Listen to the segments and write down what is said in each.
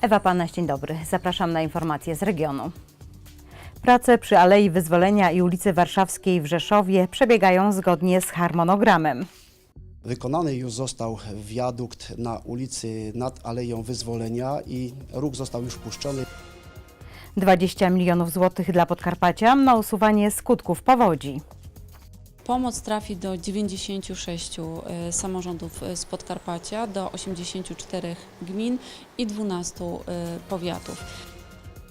Ewa Panaś, dzień dobry. Zapraszam na informacje z regionu. Prace przy Alei Wyzwolenia i ulicy Warszawskiej w Rzeszowie przebiegają zgodnie z harmonogramem. Wykonany już został wiadukt na ulicy nad Aleją Wyzwolenia i ruch został już puszczony. 20 milionów złotych dla Podkarpacia na usuwanie skutków powodzi. Pomoc trafi do 96 e, samorządów e, z Podkarpacia, do 84 gmin i 12 e, powiatów.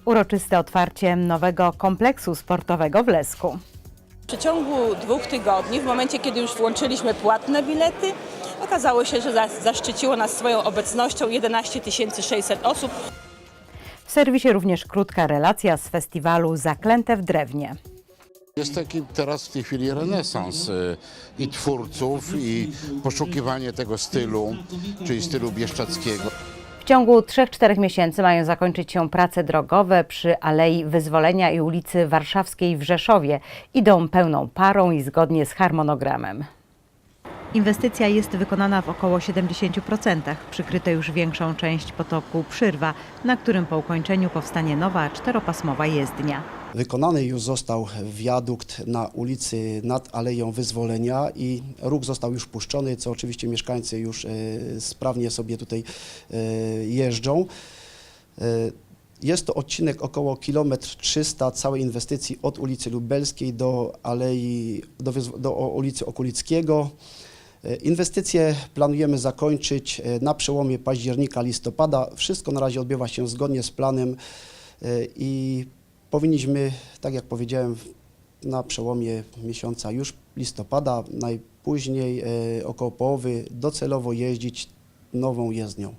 Uroczyste otwarcie nowego kompleksu sportowego w Lesku. W przeciągu dwóch tygodni, w momencie kiedy już włączyliśmy płatne bilety, okazało się, że za- zaszczyciło nas swoją obecnością 11 600 osób. W serwisie również krótka relacja z festiwalu Zaklęte w drewnie. Jest taki teraz w tej chwili renesans y, i twórców, i poszukiwanie tego stylu, czyli stylu bieszczackiego. W ciągu 3-4 miesięcy mają zakończyć się prace drogowe przy Alei Wyzwolenia i ulicy Warszawskiej w Rzeszowie. Idą pełną parą i zgodnie z harmonogramem. Inwestycja jest wykonana w około 70%. Przykryto już większą część potoku Przyrwa, na którym po ukończeniu powstanie nowa czteropasmowa jezdnia. Wykonany już został wiadukt na ulicy nad Aleją Wyzwolenia i ruch został już puszczony, co oczywiście mieszkańcy już e, sprawnie sobie tutaj e, jeżdżą. E, Jest to odcinek około kilometr 300 całej inwestycji od ulicy Lubelskiej do alei, do, do ulicy Okulickiego. E, Inwestycje planujemy zakończyć e, na przełomie października-listopada. Wszystko na razie odbywa się zgodnie z planem e, i powinniśmy, tak jak powiedziałem, na przełomie miesiąca już listopada, najpóźniej około połowy docelowo jeździć nową jezdnią.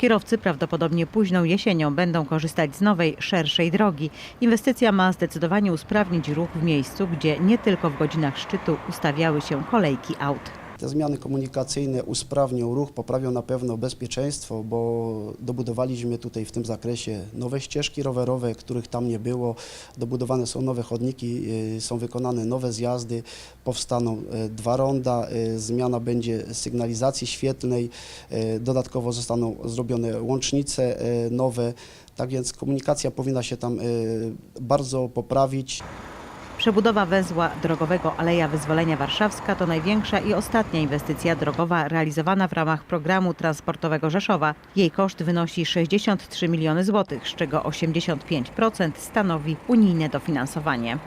Kierowcy prawdopodobnie późną jesienią będą korzystać z nowej, szerszej drogi. Inwestycja ma zdecydowanie usprawnić ruch w miejscu, gdzie nie tylko w godzinach szczytu ustawiały się kolejki aut. Te zmiany komunikacyjne usprawnią ruch, poprawią na pewno bezpieczeństwo, bo dobudowaliśmy tutaj w tym zakresie nowe ścieżki rowerowe, których tam nie było. Dobudowane są nowe chodniki, y, są wykonane nowe zjazdy, powstaną y, dwa ronda, y, zmiana będzie sygnalizacji świetlnej, dodatkowo zostaną zrobione łącznice nowe. Tak więc komunikacja powinna się tam bardzo poprawić. Przebudowa węzła drogowego Aleja Wyzwolenia Warszawska to największa i ostatnia inwestycja drogowa realizowana w ramach programu transportowego Rzeszowa. Jej koszt wynosi 63 miliony złotych, z czego 85% stanowi unijne dofinansowanie.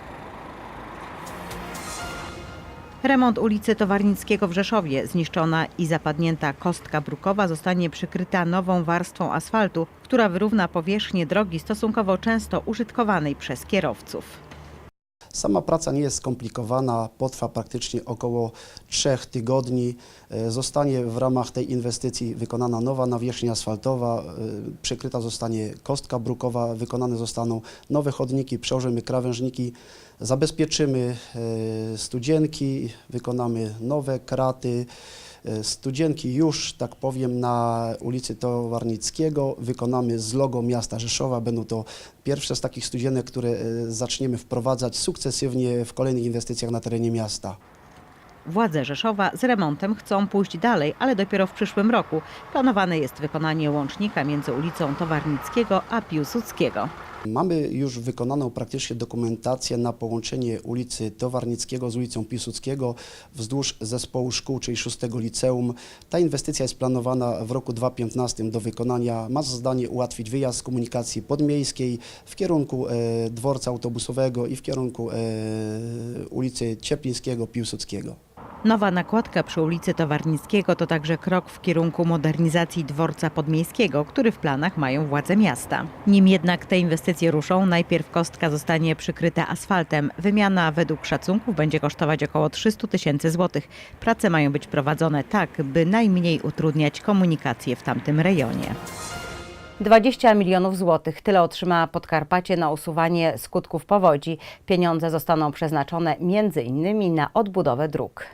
Remont ulicy Towarnickiego w Rzeszowie, zniszczona i zapadnięta kostka brukowa zostanie przykryta nową warstwą asfaltu, która wyrówna powierzchnię drogi stosunkowo często użytkowanej przez kierowców. Sama praca nie jest skomplikowana, potrwa praktycznie około trzech tygodni. E, Zostanie w ramach tej inwestycji wykonana nowa nawierzchnia asfaltowa, e, przykryta zostanie kostka brukowa, wykonane zostaną nowe chodniki, przełożymy krawężniki, zabezpieczymy e, studzienki, wykonamy nowe kraty. E, Studzienki już, tak powiem, na ulicy Towarnickiego wykonamy z logo miasta Rzeszowa. Będą to pierwsze z takich studzienek, które e, zaczniemy wprowadzać sukcesywnie w kolejnych inwestycjach na terenie miasta. Władze Rzeszowa z remontem chcą pójść dalej, ale dopiero w przyszłym roku. Planowane jest wykonanie łącznika między ulicą Towarnickiego a Piłsudskiego. Mamy już wykonaną praktycznie dokumentację na połączenie ulicy Towarnickiego z ulicą Piłsudskiego wzdłuż zespołu szkół, czyli 6 liceum. Ta inwestycja jest planowana w roku 2015 do wykonania. Ma za zadanie ułatwić wyjazd komunikacji podmiejskiej w kierunku e, dworca autobusowego i w kierunku e, ulicy Cieplińskiego, Piłsudskiego. Nowa nakładka przy ulicy Towarnickiego to także krok w kierunku modernizacji dworca podmiejskiego, który w planach mają władze miasta. Nim jednak te inwestycje ruszą, najpierw kostka zostanie przykryta asfaltem. Wymiana według szacunków będzie kosztować około 300 tysięcy złotych. Prace mają być prowadzone tak, by najmniej utrudniać komunikację w tamtym rejonie. 20 milionów złotych. Tyle otrzyma Podkarpacie na usuwanie skutków powodzi. Pieniądze zostaną przeznaczone m.in. na odbudowę dróg.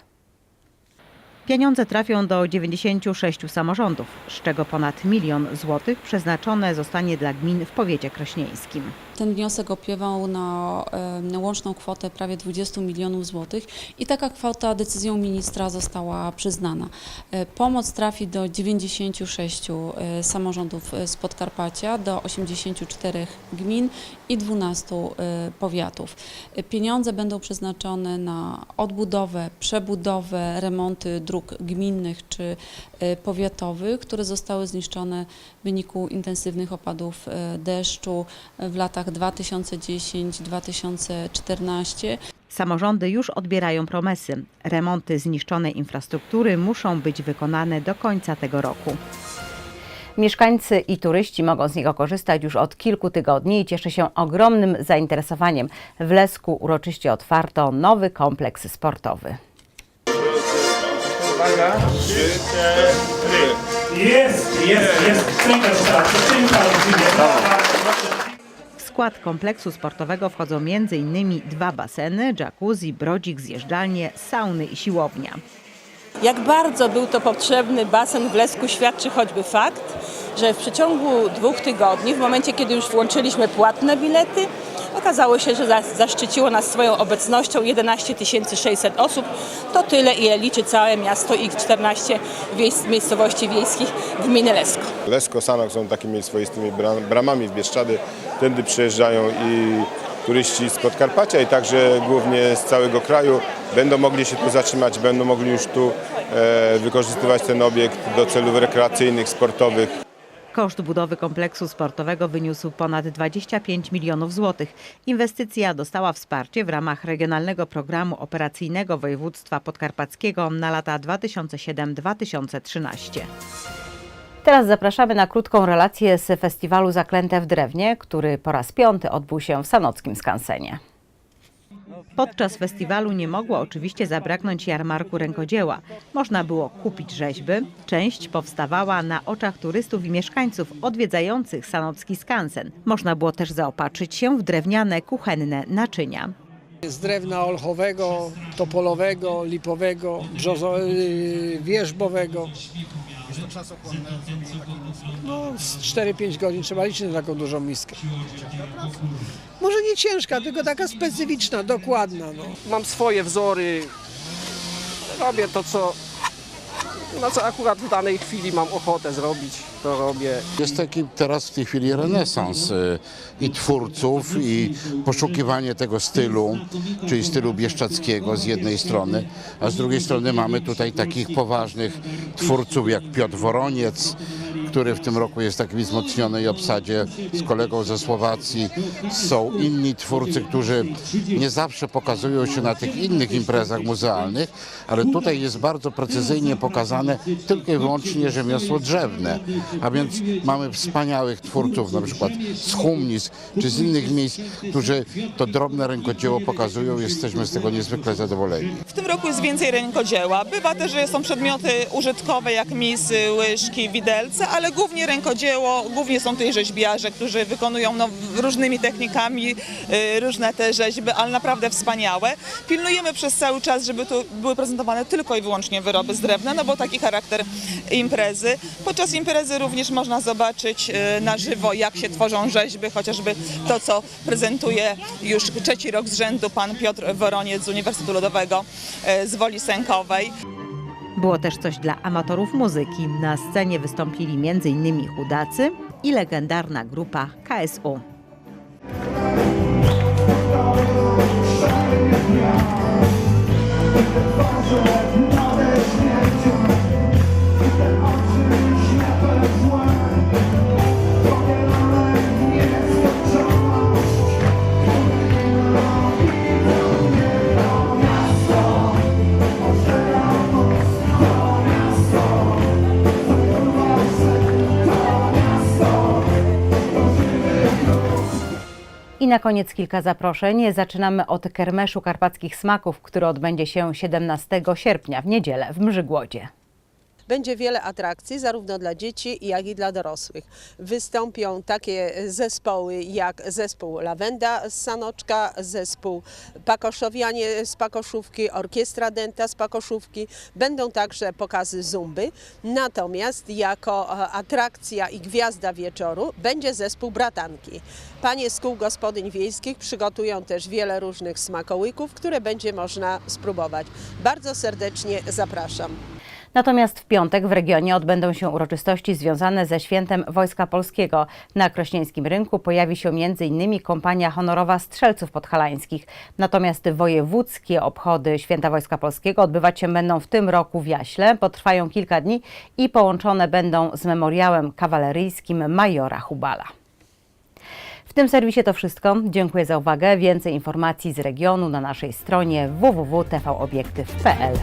Pieniądze trafią do 96 samorządów, z czego ponad milion złotych przeznaczone zostanie dla gmin w powiecie krośnieńskim. Ten wniosek opiewał na łączną kwotę prawie 20 milionów złotych i taka kwota decyzją ministra została przyznana. E, Pomoc trafi do 96 e, samorządów e, z Podkarpacia, do 84 gmin i 12 e, powiatów. Pieniądze będą przeznaczone na odbudowę, przebudowę, remonty dróg gminnych czy powiatowych, które zostały zniszczone w wyniku intensywnych opadów deszczu w latach 2010-2014. Samorządy już odbierają promesy. Remonty zniszczonej infrastruktury muszą być wykonane do końca tego roku. Mieszkańcy i turyści mogą z niego korzystać już od kilku tygodni i cieszy się ogromnym zainteresowaniem. W Lesku uroczyście otwarto nowy kompleks sportowy. Jest, jest, jest. Skrzynka została, skrzynka olbrzymia. W skład kompleksu sportowego wchodzą m.in. dwa baseny, jacuzzi, brodzik, zjeżdżalnie, sauny i siłownia. Jak bardzo był to potrzebny basen w Lesku świadczy choćby fakt, że w przeciągu dwóch tygodni, w momencie kiedy już włączyliśmy płatne bilety, okazało się, że za- zaszczyciło nas swoją obecnością 11 600 osób. To tyle, ile liczy całe miasto i 14 wiejs- miejscowości wiejskich gminy Lesko. Lesko, Sanok są takimi swoistymi bra- bramami w Bieszczady. Tędy przyjeżdżają i turyści z Podkarpacia i także głównie z całego kraju. Będą mogli się tu zatrzymać, będą mogli już tu e, wykorzystywać ten obiekt do celów rekreacyjnych, sportowych. Koszt budowy kompleksu sportowego wyniósł ponad 25 milionów złotych. Inwestycja dostała wsparcie w ramach Regionalnego Programu Operacyjnego Województwa Podkarpackiego na lata 2007-2013. Teraz zapraszamy na krótką relację z festiwalu Zaklęte w Drewnie, który po raz piąty odbył się w Sanockim Skansenie. Podczas festiwalu nie mogło oczywiście zabraknąć jarmarku rękodzieła. Można było kupić rzeźby. Część powstawała na oczach turystów i mieszkańców odwiedzających Sanocki Skansen. Można było też zaopatrzyć się w drewniane kuchenne naczynia. Z drewna olchowego, topolowego, lipowego, brzozo, yy, wierzbowego. Jest to czasochłonne? No, z 4-5 godzin trzeba liczyć na taką dużą miskę. Może nie ciężka, tylko taka specyficzna, dokładna. No. mam swoje wzory, robię to, co, na co akurat w danej chwili mam ochotę zrobić, to robię. Jest taki teraz w tej chwili renesans y, i twórców, i poszukiwanie tego stylu, czyli stylu bieszczackiego z jednej strony, a z drugiej strony mamy tutaj takich poważnych twórców jak Piotr Woroniec, który w tym roku jest w wzmocnionej obsadzie z kolegą ze Słowacji. Są inni twórcy, którzy nie zawsze pokazują się na tych innych imprezach muzealnych, ale tutaj jest bardzo precyzyjnie pokazane tylko i wyłącznie rzemiosło drzewne. A więc mamy wspaniałych twórców, na przykład z Humnis czy z innych miejsc, którzy to drobne rękodzieło pokazują. Jesteśmy z tego niezwykle zadowoleni. W tym roku jest więcej rękodzieła. Bywa też, że są przedmioty użytkowe jak misy, łyżki, widelce, ale głównie rękodzieło, głównie są tutaj rzeźbiarze, którzy wykonują no, różnymi technikami y, różne te rzeźby, ale naprawdę wspaniałe. Pilnujemy przez cały czas, żeby tu były prezentowane tylko i wyłącznie wyroby z drewna, no bo taki charakter imprezy. Podczas imprezy również można zobaczyć y, na żywo, jak się tworzą rzeźby, chociażby to, co prezentuje już trzeci rok z rzędu pan Piotr Woroniec z Uniwersytetu Ludowego y, z Woli Sękowej. Było też coś dla amatorów muzyki. Na scenie wystąpili m.in. chudacy i legendarna grupa KSU. I na koniec kilka zaproszeń. Zaczynamy od Kermeszu Karpackich Smaków, który odbędzie się 17 sierpnia w niedzielę w Mrzygłodzie. Będzie wiele atrakcji, zarówno dla dzieci, jak i dla dorosłych. Wystąpią takie zespoły jak zespół Lawenda z Sanoczka, zespół Pakoszowianie z Pakoszówki, Orkiestra Denta z Pakoszówki. Będą także pokazy zumby. Natomiast jako e, atrakcja i gwiazda wieczoru będzie zespół Bratanki. Panie z kół gospodyń wiejskich przygotują też wiele różnych smakołyków, które będzie można spróbować. Bardzo serdecznie zapraszam. Natomiast w piątek w regionie odbędą się uroczystości związane ze świętem Wojska Polskiego. Na Krośnieńskim Rynku pojawi się m.in. kompania honorowa strzelców podhalańskich. Natomiast wojewódzkie obchody Święta Wojska Polskiego odbywać się będą w tym roku w Jaśle. Potrwają kilka dni i połączone będą z memoriałem kawaleryjskim majora Hubala. W tym serwisie to wszystko. Dziękuję za uwagę. Więcej informacji z regionu na naszej stronie www.tvobiektyw.pl.